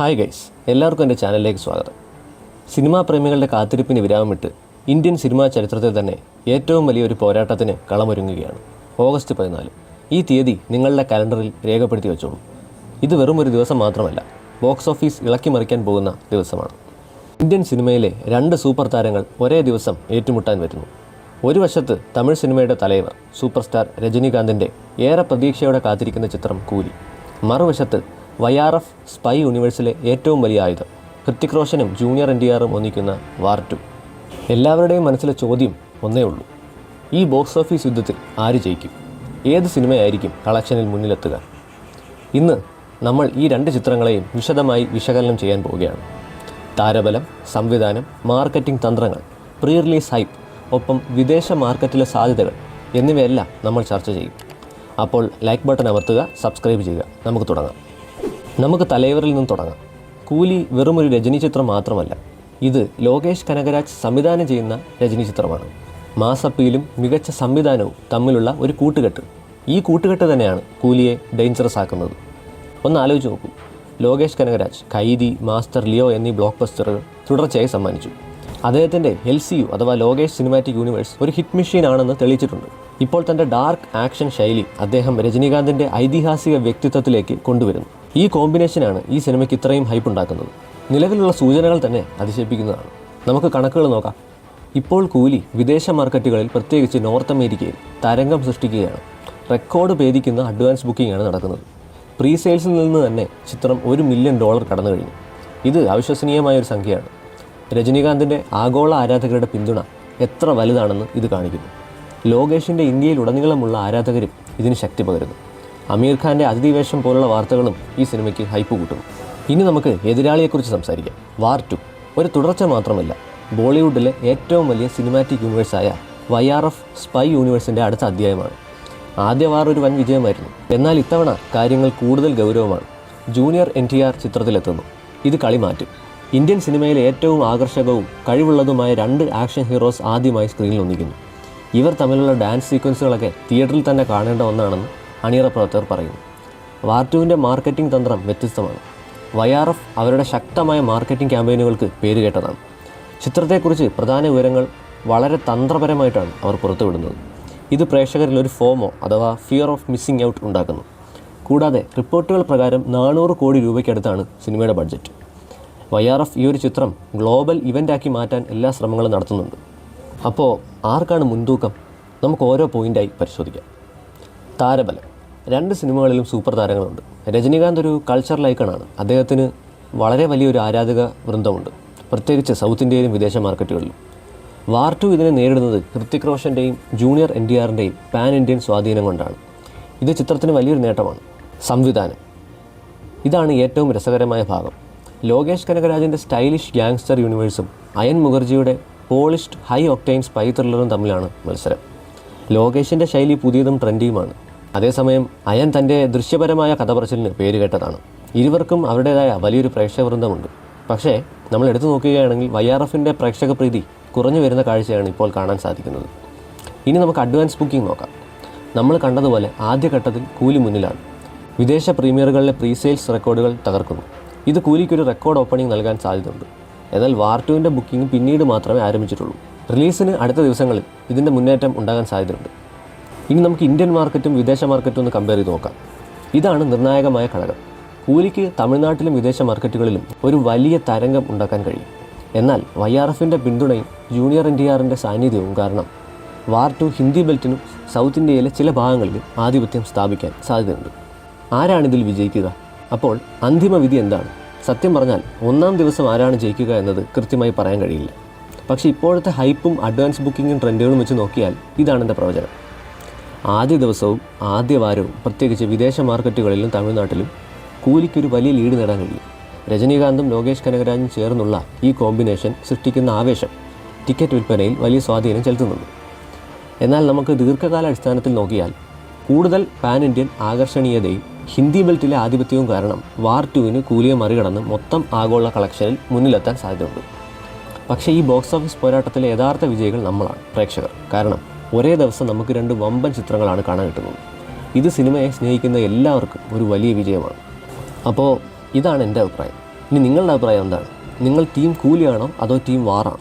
Hi guys എല്ലാവർക്കും എന്റെ ചാനലിലേക്ക് സ്വാഗതം. സിനിമാ പ്രേമികളുടെ കാത്തിരിപ്പിന് വിരാമമിട്ട് ഇന്ത്യൻ സിനിമാ ചരിത്രത്തിൽ തന്നെ ഏറ്റവും വലിയൊരു പോരാട്ടത്തിന് കളമൊരുങ്ങുകയാണ്. ഓഗസ്റ്റ് പതിനാല്. ഈ തീയതി നിങ്ങളുടെ കലണ്ടറിൽ രേഖപ്പെടുത്തി വെച്ചോളൂ. ഇത് വെറും ഒരു ദിവസം മാത്രമല്ല ബോക്സ് ഓഫീസ് ഇളക്കി മറിക്കാൻ പോകുന്ന ദിവസമാണ്. ഇന്ത്യൻ സിനിമയിലെ രണ്ട് സൂപ്പർ താരങ്ങൾ ഒരേ ദിവസം ഏറ്റുമുട്ടാൻ വരുന്നു. ഒരു വശത്ത് തമിഴ് സിനിമയുടെ തലൈവർ സൂപ്പർ സ്റ്റാർ രജനീകാന്തിന്റെ ഏറെ പ്രതീക്ഷയോടെ കാത്തിരിക്കുന്ന ചിത്രം കൂലി. മറുവശത്ത് വൈ ആർ എഫ് സ്പൈ യൂണിവേഴ്സിലെ ഏറ്റവും വലിയ ആയുധം. ഹൃത്തിക് റോഷനും ജൂനിയർ എൻ ഡി ആറും ഒന്നിക്കുന്ന വാർ ടു. എല്ലാവരുടെയും മനസ്സിലെ ചോദ്യം ഒന്നേ ഉള്ളൂ. ഈ ബോക്സ് ഓഫീസ് യുദ്ധത്തിൽ ആര് ജയിക്കും? ഏത് സിനിമയായിരിക്കും കളക്ഷനിൽ മുന്നിലെത്തുക? ഇന്ന് നമ്മൾ ഈ രണ്ട് ചിത്രങ്ങളെയും വിശദമായി വിശകലനം ചെയ്യാൻ പോവുകയാണ്. താരബലം സംവിധാനം മാർക്കറ്റിംഗ് തന്ത്രങ്ങൾ പ്രീ റിലീസ് ഹൈപ്പ് ഒപ്പം വിദേശ മാർക്കറ്റിലെ സാധ്യതകൾ എന്നിവയെല്ലാം നമ്മൾ ചർച്ച ചെയ്യും. അപ്പോൾ ലൈക്ക് ബട്ടൺ അമർത്തുക സബ്സ്ക്രൈബ് ചെയ്യുക. നമുക്ക് തുടങ്ങാം. നമുക്ക് തലൈവറിൽ നിന്ന് തുടങ്ങാം. കൂലി വെറും ഒരു രജനി ചിത്രം മാത്രമല്ല ഇത് ലോകേഷ് കനകരാജ് സംവിധാനം ചെയ്യുന്ന രജനി ചിത്രമാണ്. മാസപ്പീലും മികച്ച സംവിധാനവും തമ്മിലുള്ള ഒരു കൂട്ടുകെട്ട്. ഈ കൂട്ടുകെട്ട് തന്നെയാണ് കൂലിയെ ഡേഞ്ചറസ് ആക്കുന്നത്. ഒന്ന് ആലോചിച്ച് നോക്കൂ. ലോകേഷ് കനകരാജ് കൈദി മാസ്റ്റർ ലിയോ എന്നീ ബ്ലോക്ക് ബസ്റ്ററുകൾ തുടർച്ചയായി സമ്മാനിച്ചു. അദ്ദേഹത്തിന്റെ എൽ സി യു അഥവാ ലോകേഷ് സിനിമാറ്റിക് യൂണിവേഴ്സ് ഒരു ഹിറ്റ് മെഷീൻ ആണെന്ന് തെളിയിച്ചിട്ടുണ്ട്. ഇപ്പോൾ തന്റെ ഡാർക്ക് ആക്ഷൻ ശൈലി അദ്ദേഹം രജനീകാന്തിന്റെ ഐതിഹാസിക വ്യക്തിത്വത്തിലേക്ക് കൊണ്ടുവരുന്നു. ഈ കോമ്പിനേഷനാണ് ഈ സിനിമയ്ക്ക് ഇത്രയും ഹൈപ്പ് ഉണ്ടാക്കുന്നത്. നിലവിലുള്ള സൂചനകൾ തന്നെ അതിശയിപ്പിക്കുന്നതാണ്. നമുക്ക് കണക്കുകൾ നോക്കാം. ഇപ്പോൾ കൂലി വിദേശ മാർക്കറ്റുകളിൽ പ്രത്യേകിച്ച് നോർത്ത് അമേരിക്കയിൽ തരംഗം സൃഷ്ടിക്കുകയാണ്. റെക്കോർഡ് ഭേദിക്കുന്ന അഡ്വാൻസ് ബുക്കിംഗ് ആണ് നടക്കുന്നത്. പ്രീ സെയിൽസിൽ നിന്ന് തന്നെ ചിത്രം ഒരു മില്യൺ ഡോളർ കടന്നു കഴിഞ്ഞു. ഇത് അവിശ്വസനീയമായ ഒരു സംഖ്യയാണ്. രജനീകാന്തിന്റെ ആഗോള ആരാധകരുടെ പിന്തുണ എത്ര വലുതാണെന്ന് ഇത് കാണിക്കുന്നു. ലോകേഷിന്റെ ഇന്ത്യയിലുടനീളമുള്ള ആരാധകരും ഇതിന് ശക്തി പകരുന്നു. അമീർ ഖാന്റെ അതിഥിവേഷം പോലുള്ള വാർത്തകളും ഈ സിനിമയ്ക്ക് ഹൈപ്പ് കൂട്ടും. ഇനി നമുക്ക് എതിരാളിയെക്കുറിച്ച് സംസാരിക്കാം. War two. ഒരു തുടർച്ച മാത്രമല്ല ബോളിവുഡിലെ ഏറ്റവും വലിയ സിനിമാറ്റിക് യൂണിവേഴ്സായ വൈ ആർ എഫ് സ്പൈ യൂണിവേഴ്സിന്റെ അടുത്ത അധ്യായമാണ്. ആദ്യ വാർ ഒരു വൻ വിജയമായിരുന്നു. എന്നാൽ ഇത്തവണ കാര്യങ്ങൾ കൂടുതൽ ഗൗരവമാണ്. ജൂനിയർ എൻ ടി ആർ ചിത്രത്തിലെത്തുന്നു. ഇത് കളി മാറ്റും ഇന്ത്യൻ സിനിമയിലെ ഏറ്റവും ആകർഷകവും കഴിവുള്ളതുമായ രണ്ട് ആക്ഷൻ ഹീറോസ് ആദ്യമായി സ്ക്രീനിൽ ഒന്നിക്കുന്നു. ഇവർ തമ്മിലുള്ള ഡാൻസ് സീക്വൻസുകളൊക്കെ തിയേറ്ററിൽ തന്നെ കാണേണ്ട ഒന്നാണെന്ന് അണിയറ പ്രവർത്തകർ പറയുന്നു. വാർട്ടുവിന്റെ മാർക്കറ്റിംഗ് തന്ത്രം വ്യത്യസ്തമാണ്. വൈ ആർ എഫ് അവരുടെ ശക്തമായ മാർക്കറ്റിംഗ് ക്യാമ്പയിനുകൾക്ക് പേരുകേട്ടതാണ് ചിത്രത്തെക്കുറിച്ച് പ്രധാന വിവരങ്ങൾ വളരെ തന്ത്രപരമായിട്ടാണ് അവർ പുറത്തുവിടുന്നത്. ഇത് പ്രേക്ഷകരിൽ ഒരു ഫോമോ അഥവാ ഫിയർ ഓഫ് മിസ്സിംഗ് ഔട്ട് ഉണ്ടാക്കുന്നു. കൂടാതെ റിപ്പോർട്ടുകൾ പ്രകാരം നാനൂറ് കോടി രൂപയ്ക്കടുത്താണ് സിനിമയുടെ ബഡ്ജറ്റ് വൈ ആർ എഫ് ഈ ഒരു ചിത്രം ഗ്ലോബൽ ഇവന്റാക്കി മാറ്റാൻ എല്ലാ ശ്രമങ്ങളും നടത്തുന്നുണ്ട്. അപ്പോൾ ആർക്കാണ് മുൻതൂക്കം? നമുക്ക് ഓരോ പോയിന്റായി പരിശോധിക്കാം. താരബലം. രണ്ട് സിനിമകളിലും സൂപ്പർ താരങ്ങളുണ്ട്. രജനീകാന്ത് ഒരു കൾച്ചറൽ ഐക്കണാണ് അദ്ദേഹത്തിന് വളരെ വലിയൊരു ആരാധക വൃന്ദമുണ്ട്. പ്രത്യേകിച്ച് സൗത്ത് ഇന്ത്യയിലും വിദേശ മാർക്കറ്റുകളിലും. വാർ ടു ഇതിനെ നേരിടുന്നത് ഹൃത്തിക് റോഷന്റെയും ജൂനിയർ എൻ ഡി ആറിന്റെയും പാൻ ഇന്ത്യൻ സ്വാധീനം കൊണ്ടാണ്. ഇത് ചിത്രത്തിന് വലിയൊരു നേട്ടമാണ്. സംവിധാനം. ഇതാണ് ഏറ്റവും രസകരമായ ഭാഗം. ലോകേഷ് കനകരാജിന്റെ സ്റ്റൈലിഷ് ഗ്യാങ്സ്റ്റർ യൂണിവേഴ്സും അയൻ മുഖർജിയുടെ പോളിഷ്ഡ് ഹൈ ഒക്ടൈൻ സ്പൈ ത്രില്ലറും തമ്മിലാണ് മത്സരം. ലോകേഷിന്റെ ശൈലി പുതിയതും ട്രെൻഡിയുമാണ്. അതേസമയം അയൻ തന്റെ ദൃശ്യപരമായ കഥ പറച്ചിലിന് പേരുകേട്ടതാണ് ഇരുവർക്കും അവരുടേതായ വലിയൊരു പ്രേക്ഷകവൃന്ദമുണ്ട്. പക്ഷേ നമ്മൾ എടുത്തു നോക്കുകയാണെങ്കിൽ വൈ ആർ എഫിന്റെ പ്രേക്ഷക പ്രീതി കുറഞ്ഞു വരുന്ന കാഴ്ചയാണ് ഇപ്പോൾ കാണാൻ സാധിക്കുന്നത്. ഇനി നമുക്ക് അഡ്വാൻസ് ബുക്കിംഗ് നോക്കാം. നമ്മൾ കണ്ടതുപോലെ ആദ്യഘട്ടത്തിൽ കൂലി മുന്നിലാണ്. വിദേശ പ്രീമിയറുകളിലെ പ്രീസെയിൽസ് റെക്കോർഡുകൾ തകർക്കുന്നു. ഇത് കൂലിക്കൊരു റെക്കോർഡ് ഓപ്പണിംഗ് നൽകാൻ സാധ്യതയുണ്ട്. എന്നാൽ വാർട്ടുവിന്റെ ബുക്കിംഗ് പിന്നീട് മാത്രമേ ആരംഭിച്ചിട്ടുള്ളൂ. റിലീസിന് അടുത്ത ദിവസങ്ങളിൽ ഇതിന്റെ മുന്നേറ്റം ഉണ്ടാകാൻ സാധ്യതയുണ്ട്. ഇനി നമുക്ക് ഇന്ത്യൻ മാർക്കറ്റും വിദേശ മാർക്കറ്റും ഒന്ന് കമ്പയർ ചെയ്ത് നോക്കാം. ഇതാണ് നിർണായകമായ ഘടകം. കൂലിക്ക് തമിഴ്നാട്ടിലും വിദേശ മാർക്കറ്റുകളിലും ഒരു വലിയ തരംഗം ഉണ്ടാക്കാൻ കഴിയും. എന്നാൽ വൈ ആർ എഫിന്റെ പിന്തുണയും ജൂനിയർ എൻ ഡി ആറിന്റെ സാന്നിധ്യവും കാരണം വാർ ടു ഹിന്ദി ബെൽറ്റിനും സൗത്ത് ഇന്ത്യയിലെ ചില ഭാഗങ്ങളിലും ആധിപത്യം സ്ഥാപിക്കാൻ സാധ്യതയുണ്ട്. ആരാണിതിൽ വിജയിക്കുക? അപ്പോൾ അന്തിമ വിധി എന്താണ്? സത്യം പറഞ്ഞാൽ ഒന്നാം ദിവസം ആരാണ് ജയിക്കുക എന്നത് കൃത്യമായി പറയാൻ കഴിയില്ല. പക്ഷേ ഇപ്പോഴത്തെ ഹൈപ്പും അഡ്വാൻസ് ബുക്കിങ്ങും ട്രെൻഡുകളും വെച്ച് നോക്കിയാൽ ഇതാണ് എന്റെ പ്രവചനം. ആദ്യ ദിവസവും ആദ്യ വാരവും പ്രത്യേകിച്ച് വിദേശ മാർക്കറ്റുകളിലും തമിഴ്നാട്ടിലും കൂലിക്കൊരു വലിയ ലീഡ് നേടാൻ കഴിയും. രജനീകാന്തും ലോകേഷ് കനകരാജും ചേർന്നുള്ള ഈ കോമ്പിനേഷൻ സൃഷ്ടിക്കുന്ന ആവേശം ടിക്കറ്റ് വിൽപ്പനയിൽ വലിയ സ്വാധീനം ചെലുത്തുന്നുണ്ട്. എന്നാൽ നമുക്ക് ദീർഘകാല അടിസ്ഥാനത്തിൽ നോക്കിയാൽ കൂടുതൽ പാൻ ഇന്ത്യൻ ആകർഷണീയതയും ഹിന്ദി ബെൽറ്റിലെ ആധിപത്യവും കാരണം വാർ ടുവിന് കൂലിയെ മറികടന്ന് മൊത്തം ആഗോള കളക്ഷനിൽ മുന്നിലെത്താൻ സാധ്യതയുണ്ട്. പക്ഷേ ഈ ബോക്സ് ഓഫീസ് പോരാട്ടത്തിലെ യഥാർത്ഥ വിജയികൾ നമ്മളാണ് പ്രേക്ഷകർ. കാരണം ഒരേ ദിവസം നമുക്ക് രണ്ട് വമ്പൻ ചിത്രങ്ങളാണ് കാണാൻ കിട്ടുന്നത്. ഇത് സിനിമയെ സ്നേഹിക്കുന്ന എല്ലാവർക്കും ഒരു വലിയ വിജയമാണ്. അപ്പോൾ ഇതാണ് എന്റെ അഭിപ്രായം. ഇനി നിങ്ങളുടെ അഭിപ്രായം എന്താണ്? നിങ്ങൾ ടീം കൂലിയാണോ അതോ ടീം വാറാണോ?